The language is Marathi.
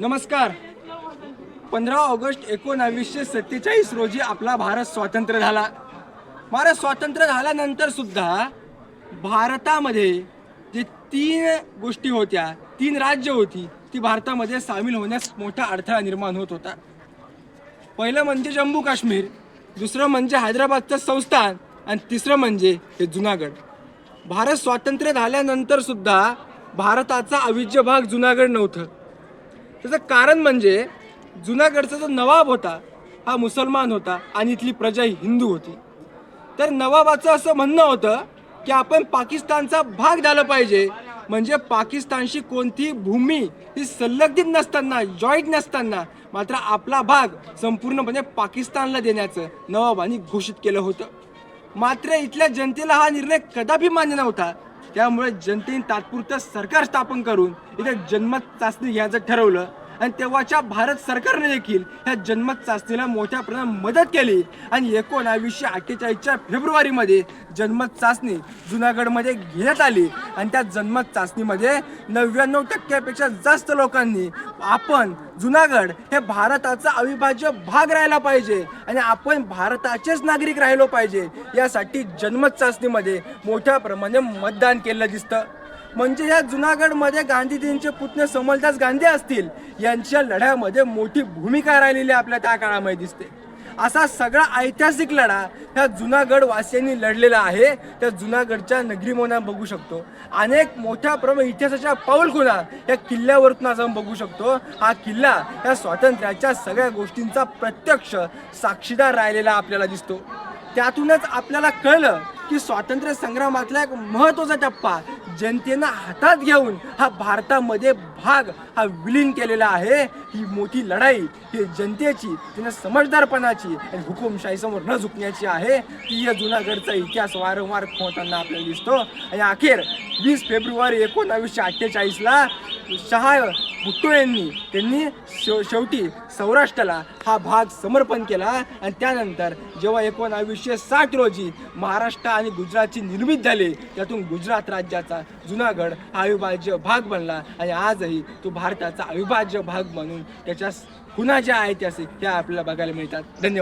नमस्कार. पंधरा ऑगस्ट एकोणावीसशे सत्तेचाळीस रोजी आपला भारत स्वातंत्र्य झाला. भारत स्वातंत्र्य झाल्यानंतर सुद्धा भारतामध्ये जे तीन गोष्टी होत्या तीन राज्य होती ती भारतामध्ये सामील होण्यास मोठा अडथळा निर्माण होत होता. पहिलं म्हणजे जम्मू काश्मीर दुसरं म्हणजे हैदराबादचं संस्थान आणि तिसरं म्हणजे हे जुनागड भारत स्वातंत्र्य झाल्यानंतर सुद्धा भारताचा अविज्य भाग जुनागड नव्हतं. त्याचं कारण म्हणजे जुनागडचा जो नवाब होता हा मुसलमान होता आणि इथली प्रजा ही हिंदू होती. तर नवाबाचं असं म्हणणं होतं की आपण पाकिस्तानचा भाग झाला पाहिजे. म्हणजे पाकिस्तानशी कोणतीही भूमी ही संलग्नित नसताना जॉईंट नसताना मात्र आपला भाग संपूर्णपणे पाकिस्तानला देण्याचं नवाबांनी घोषित केलं होतं. मात्र इथल्या जनतेला हा निर्णय कदापि मान्य नव्हता. त्यामुळे जनतेने तात्पुरतं सरकार स्थापन करून इथे जन्मत चाचणी घ्यायचं ठरवलं. आणि तेव्हाच्या भारत सरकारने देखील ह्या जनमत चाचणीला मोठ्या प्रमाणात मदत केली. आणि एकोणावीसशे अठ्ठेचाळीसच्या फेब्रुवारीमध्ये जनमत चाचणी जुनागडमध्ये घेण्यात आली. आणि त्या जनमत चाचणीमध्ये नव्याण्णव टक्क्यापेक्षा जास्त लोकांनी आपण जुनागड हे भारताचा अविभाज्य भाग राहायला पाहिजे. आणि आपण भारताचेच नागरिक राहिलो पाहिजे. यासाठी जनमत चाचणीमध्ये मोठ्या प्रमाणे मतदान केलं दिसतं. म्हणजे या जुनागडमध्ये गांधीजींचे पुतणे समलदास गांधी असतील यांच्या लढ्यामध्ये मोठी भूमिका राहिलेली आपल्या त्या काळामध्ये दिसते. असा सगळा ऐतिहासिक लढा ह्या जुनागड वासियांनी लढलेला आहे. त्या जुनागडच्या नगरीमोना बघू शकतो. अनेक मोठ्या प्रमाणात इतिहासाच्या पाऊलखुणा या किल्ल्यावरतून आज आपण बघू शकतो. हा किल्ला या स्वातंत्र्याच्या सगळ्या गोष्टींचा प्रत्यक्ष साक्षीदार राहिलेला आपल्याला दिसतो. त्यातूनच आपल्याला कळलं की स्वातंत्र्य संग्रामातला एक महत्त्वाचा टप्पा जनतेनं हातात घेऊन हा भारतामध्ये भाग हा विलीन केलेला आहे. ही मोठी लढाई ही जनतेची तिनं समजदारपणाची आणि हुकुमशाहीसमोर न झुकण्याची आहे. ती या जुनागडचा इतिहास वारंवार होताना आपल्याला दिसतो. आणि अखेर वीस फेब्रुवारी एकोणावीसशे अठ्ठेचाळीसला शहा भुट्टो यांनी त्यांनी शेव शेवटी सौराष्ट्राला हा भाग समर्पण केला. आणि त्यानंतर जेव्हा एकोणावीसशे साठ रोजी महाराष्ट्र आणि गुजरातची निर्मित झाली त्यातून गुजरात राज्याचा जुनागड हा अविभाज्य भाग बनला. आणि आजही तो भारताचा अविभाज्य भाग म्हणून त्याच्या खुणा ज्या ऐतिहासिक त्या आपल्याला बघायला मिळतात. धन्यवाद.